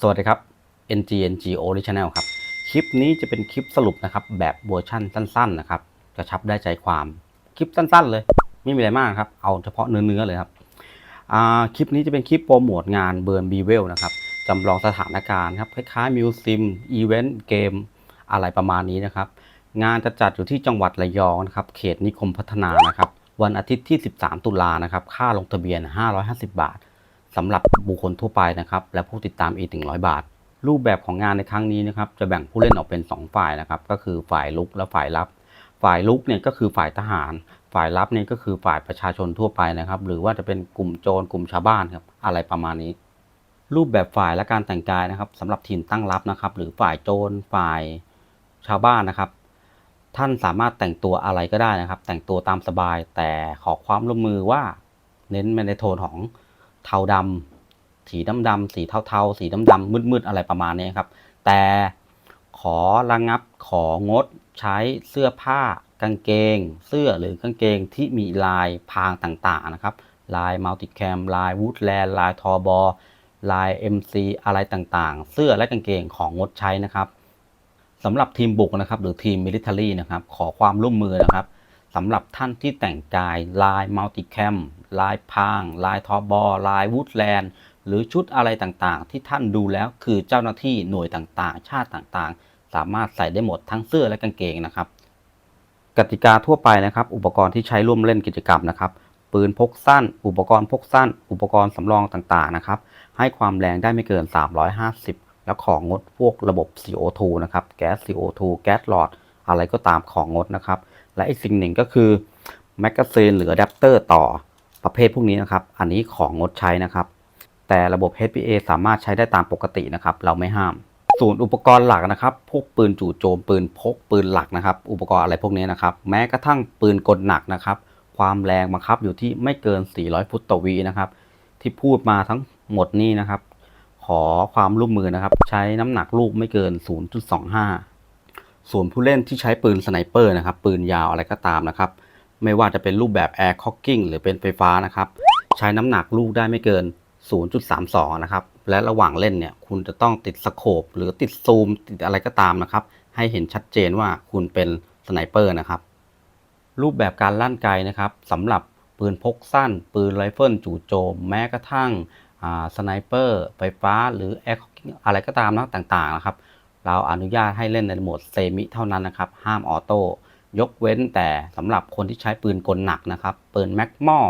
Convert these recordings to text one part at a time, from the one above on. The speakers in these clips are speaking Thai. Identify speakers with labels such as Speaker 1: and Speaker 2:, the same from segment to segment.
Speaker 1: สวัสดีครับ NGNG Original ครับ คลิปนี้จะเป็นคลิปสรุปนะครับ แบบเวอร์ชั่นสั้นๆนะครับ กระชับได้ใจความ คลิปสั้นๆเลย ไม่มีอะไรมากครับ เอาเฉพาะเนื้อๆเลยครับ คลิปนี้จะเป็นคลิปโปรโมทงานเบิร์นบีเวลนะครับ จำลองสถานการณ์ครับ คล้ายๆมิวซิมอีเวนต์ เกม อะไรประมาณนี้นะครับ งานจะจัดอยู่ที่จังหวัดระยองนะครับ เขตนิคมพัฒนานะครับ วันอาทิตย์ที่ 13 ตุลานะครับ ค่าลงทะเบียน 550 บาท สำหรับบุคคลทั่วไปนะครับและผู้ติดตามอีก 100 บาท รูปแบบของงานในครั้งนี้นะครับจะแบ่งผู้เล่นออกเป็น 2 ฝ่ายนะครับก็คือฝ่ายลุกและฝ่ายรับ ฝ่ายลุกเนี่ยก็คือฝ่ายทหาร ฝ่ายรับเนี่ยก็คือฝ่ายประชาชนทั่วไปนะครับ หรือว่าจะเป็นกลุ่มโจรกลุ่มชาวบ้านครับอะไรประมาณนี้ รูปแบบฝ่ายและการแต่งกายนะครับสำหรับทีมตั้งรับนะครับ หรือฝ่ายโจรฝ่ายชาวบ้านนะครับท่านสามารถแต่งตัวอะไรก็ได้นะครับ แต่งตัวตามสบายแต่ขอความร่วมมือว่า เน้นในโทนของ เทาดำสีดำดำสีเทาๆสีดำดำๆมืดๆอะไรประมาณนี้ครับ แต่ขอระงับของดใช้เสื้อผ้ากางเกง เสื้อหรือกางเกงที่มีลายพรางต่างๆนะครับ ลายมัลติแคมลายวูดแลนด์ลายทอบอลาย MC อะไรต่างๆ เสื้อและกางเกงของงดใช้นะครับสำหรับทีมบุกนะครับ หรือทีมมิลิเ a อรี่นะครับ ขอความร่วมมือนะครับสำหรับท่านที่แต่งกายลายมัลติแคม ลายพาง ลายทอบอลายวูดแลนด์ หรือชุดอะไรต่างๆ ที่ท่านดูแล้วคือเจ้าหน้าที่หน่วยต่างๆ ชาติต่างๆ สามารถใส่ได้หมดทั้งเสื้อและกางเกงนะครับ กติกาทั่วไปนะครับ อุปกรณ์ที่ใช้ร่วมเล่นกิจกรรมนะครับ ปืนพกสั้น อุปกรณ์พกสั้น อุปกรณ์สำรองต่างๆนะครับ ให้ความแรงได้ไม่เกิน 350 แล้วของงดพวกระบบ CO2 นะครับ แก๊ส CO2 แก๊สหลอด อะไรก็ตามของงดนะครับ และอีกสิ่งหนึ่งก็คือแมกกาซีนหรืออะแดปเตอร์ต่อ ประเภทพวกนี้นะครับ อันนี้ของงดใช้นะครับ แต่ระบบ HPA สามารถใช้ได้ตามปกตินะครับ เราไม่ห้าม ส่วนอุปกรณ์หลักนะครับ พวกปืนจู่โจมปืนพกปืนหลักนะครับ อุปกรณ์อะไรพวกนี้นะครับ แม้กระทั่งปืนกลหนักนะครับ ความแรงบังคับอยู่ที่ไม่เกิน 400 ฟุตต่อวินะครับ ที่พูดมาทั้งหมดนี้นะครับ ขอความร่วมมือนะครับ ใช้น้ำหนักลูกไม่เกิน 0.25ส่วนผู้เล่นที่ใช้ปืนสไนเปอร์นะครับ ปืนยาวอะไรก็ตามนะครับ ไม่ว่าจะเป็นรูปแบบ Air Cocking หรือเป็นไฟฟ้านะครับ ใช้น้ำหนักลูกได้ไม่เกิน 0.32 นะครับ และระหว่างเล่นเนี่ย คุณจะต้องติดสโคปหรือติดซูม ติดอะไรก็ตามนะครับ ให้เห็นชัดเจนว่าคุณเป็นสไนเปอร์นะครับ รูปแบบการลั่นไกนะครับสำหรับปืนพกสั้น ปืนไรเฟิลจู่โจม แม้กระทั่งสไนเปอร์ ไฟฟ้า หรือแอร์อะไรก็ตามนะต่างๆนะครับ เราอนุญาตให้เล่นในโหมดเซมิเท่านั้นนะครับ ห้ามออโต้ ยกเว้นแต่สำหรับคนที่ใช้ปืนกลหนักนะครับ ปืนแม็กมอ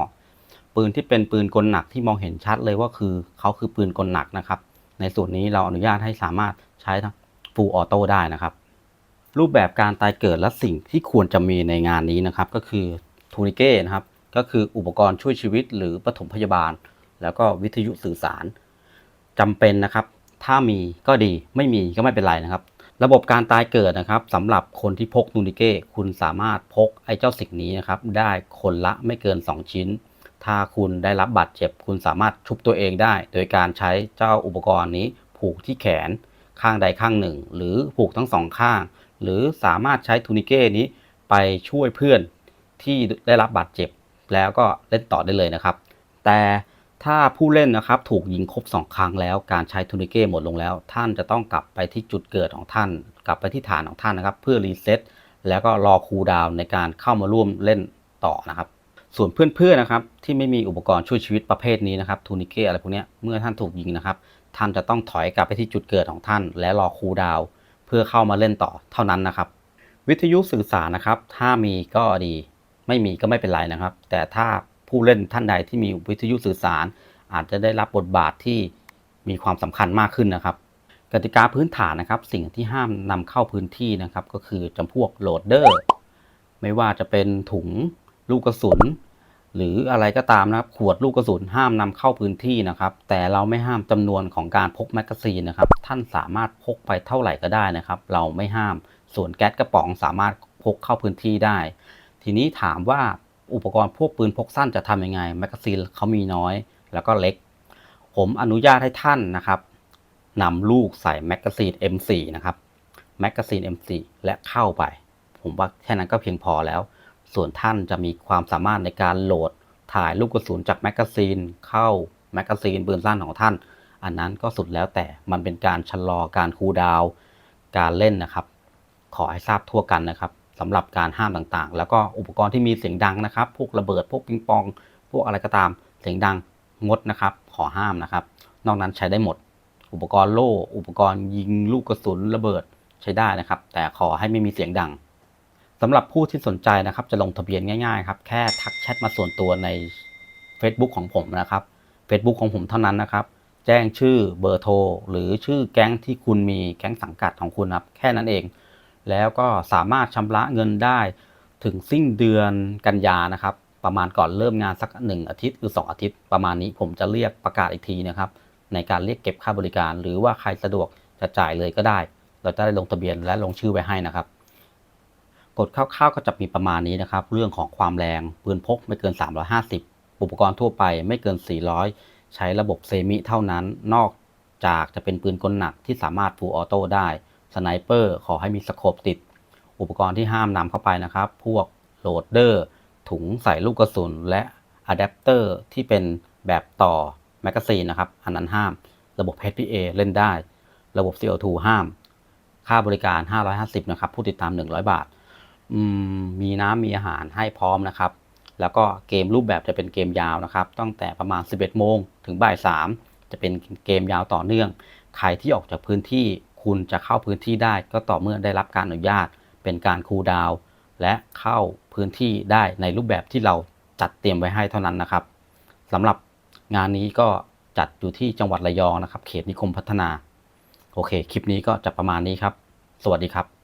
Speaker 1: ปืนที่เป็นปืนกลหนักที่มองเห็นชัดเลยว่าคือเขาคือปืนกลหนักนะครับ ในส่วนนี้เราอนุญาตให้สามารถใช้ทั้งฟูลออโต้ได้นะครับ รูปแบบการตายเกิดและสิ่งที่ควรจะมีในงานนี้นะครับ ก็คือทูนิเก้นะครับ ก็คืออุปกรณ์ช่วยชีวิตหรือปฐมพยาบาล แล้วก็วิทยุสื่อสารจำเป็นนะครับ ถ้ามีก็ดีไม่มีก็ไม่เป็นไรนะครับ ระบบการตายเกิดนะครับสำหรับคนที่พกนูนิเก้คุณสามารถพกไอ้เจ้าสิ่งนี้นะครับได้คนละไม่เกิน 2 ชิ้น ถ้าคุณได้รับบาดเจ็บ คุณสามารถชุบตัวเองได้ โดยการใช้เจ้าอุปกรณ์นี้ผูกที่แขนข้างใดข้างหนึ่ง หรือผูกทั้งสองข้าง หรือสามารถใช้ทูนิเก้นี้ไปช่วยเพื่อนที่ได้รับบาดเจ็บ แล้วก็เล่นต่อได้เลยนะครับ แต่ ถ้าผู้เล่นนะครับถูกยิงครบ 2 ครั้งแล้วการใช้ทูนิเก้หมดลงแล้ว ท่านจะต้องกลับไปที่จุดเกิดของท่าน กลับไปที่ฐานของท่านนะครับ เพื่อรีเซ็ตแล้วก็รอคูลดาวน์ในการเข้ามาร่วมเล่นต่อนะครับ ส่วนเพื่อนๆนะครับที่ไม่มีอุปกรณ์ช่วยชีวิตประเภทนี้นะครับทูนิเก้อะไรพวกนี้เมื่อท่านถูกยิงนะครับ ท่านจะต้องถอยกลับไปที่จุดเกิดของท่าน และรอคูลดาวน์เพื่อเข้ามาเล่นต่อเท่านั้นนะครับ วิทยุสื่อสารนะครับ ถ้ามีก็ดี ไม่มีก็ไม่เป็นไรนะครับ แต่ถ้า ผู้เล่นท่านใดที่มีวิทยุสื่อสาร อาจจะได้รับบทบาทที่มีความสำคัญมากขึ้นนะครับ กติกาพื้นฐานนะครับ สิ่งที่ห้ามนำเข้าพื้นที่นะครับ ก็คือจำพวกโหลดเดอร์ ไม่ว่าจะเป็นถุงลูกกระสุน หรืออะไรก็ตามนะครับ ขวดลูกกระสุนห้ามนำเข้าพื้นที่นะครับ แต่เราไม่ห้ามจำนวนของการพกแมกกาซีนนะครับ ท่านสามารถพกไปเท่าไหร่ก็ได้นะครับ เราไม่ห้ามส่วนแก๊สกระป๋องสามารถพกเข้าพื้นที่ได้ ทีนี้ถามว่า อุปกรณ์พวกปืนพกสั้นจะทำยังไงแมกกาซีนเขามีน้อย แล้วก็เล็ก ผมอนุญาตให้ท่านนะครับนำลูกใส่แมกกาซีน M4 นะครับแมกกาซีน M4 และเข้าไป ผมว่าแค่นั้นก็เพียงพอแล้ว ส่วนท่านจะมีความสามารถในการโหลดถ่ายลูกกระสุนจากแมกกาซีนเข้าแมกกาซีนปืนสั้นของท่าน อันนั้นก็สุดแล้วแต่มันเป็นการชะลอการคูลดาวการเล่นนะครับ ขอให้ทราบทั่วกันนะครับ สำหรับการห้ามต่างๆ แล้วก็อุปกรณ์ที่มีเสียงดังนะครับ พวกระเบิด พวกปิงปอง พวกอะไรก็ตาม เสียงดังงดนะครับ ขอห้ามนะครับ นอกนั้นใช้ได้หมด อุปกรณ์โล่ อุปกรณ์ยิงลูกกระสุนระเบิดใช้ได้นะครับ แต่ขอให้ไม่มีเสียงดังสำหรับผู้ที่สนใจนะครับ จะลงทะเบียนง่ายๆครับ แค่ทักแชทมาส่วนตัวใน Facebook ของผมนะครับ Facebook ของผมเท่านั้นนะครับ แจ้งชื่อเบอร์โทรหรือชื่อแก๊งที่คุณมีแก๊งสังกัดของคุณครับ แค่นั้นเอง แล้วก็สามารถชำระเงินได้ถึงสิ้นเดือนกันยานะครับ ประมาณก่อนเริ่มงานสักหนึ่งอาทิตย์หรือ 2 อาทิตย์ ประมาณนี้ผมจะเรียกประกาศอีกทีนะครับ ในการเรียกเก็บค่าบริการ หรือว่าใครสะดวกจะจ่ายเลยก็ได้ เราจะได้ลงทะเบียนและลงชื่อไว้ให้นะครับกฎคร่าวๆก็จะมีประมาณนี้นะครับ เรื่องของความแรงปืนพกไม่เกิน 350 อุปกรณ์ทั่วไปไม่เกิน 400 ใช้ระบบเซมิเท่านั้น นอกจากจะเป็นปืนกลหนักที่สามารถฟูลออโต้ได้ สไนเปอร์ขอให้มีสโคปติด อุปกรณ์ที่ห้ามนำเข้าไปนะครับ พวกโหลดเดอร์ ถุงใส่ลูกกระสุน และอะแดปเตอร์ที่เป็นแบบต่อแมกกาซีนนะครับ อันนั้นห้าม ระบบ HPA เล่นได้ ระบบ CO2 ห้าม ค่าบริการ 550 นะครับ ผู้ติดตาม 100 บาทอืมมีน้ำมีอาหารให้พร้อมนะครับ แล้วก็เกมรูปแบบจะเป็นเกมยาวนะครับ ตั้งแต่ประมาณ 11 โมงถึงบ่าย 3 จะเป็นเกมยาวต่อเนื่อง ใครที่ออกจากพื้นที่ คุณจะเข้าพื้นที่ได้ก็ต่อเมื่อได้รับการอนุญาต เป็นการคูลดาวและเข้าพื้นที่ได้ในรูปแบบที่เราจัดเตรียมไว้ให้เท่านั้นนะครับสำหรับงานนี้ก็จัดอยู่ที่จังหวัดระยองนะครับ เขตนิคมพัฒนา โอเค คลิปนี้ก็จะประมาณนี้ครับ สวัสดีครับ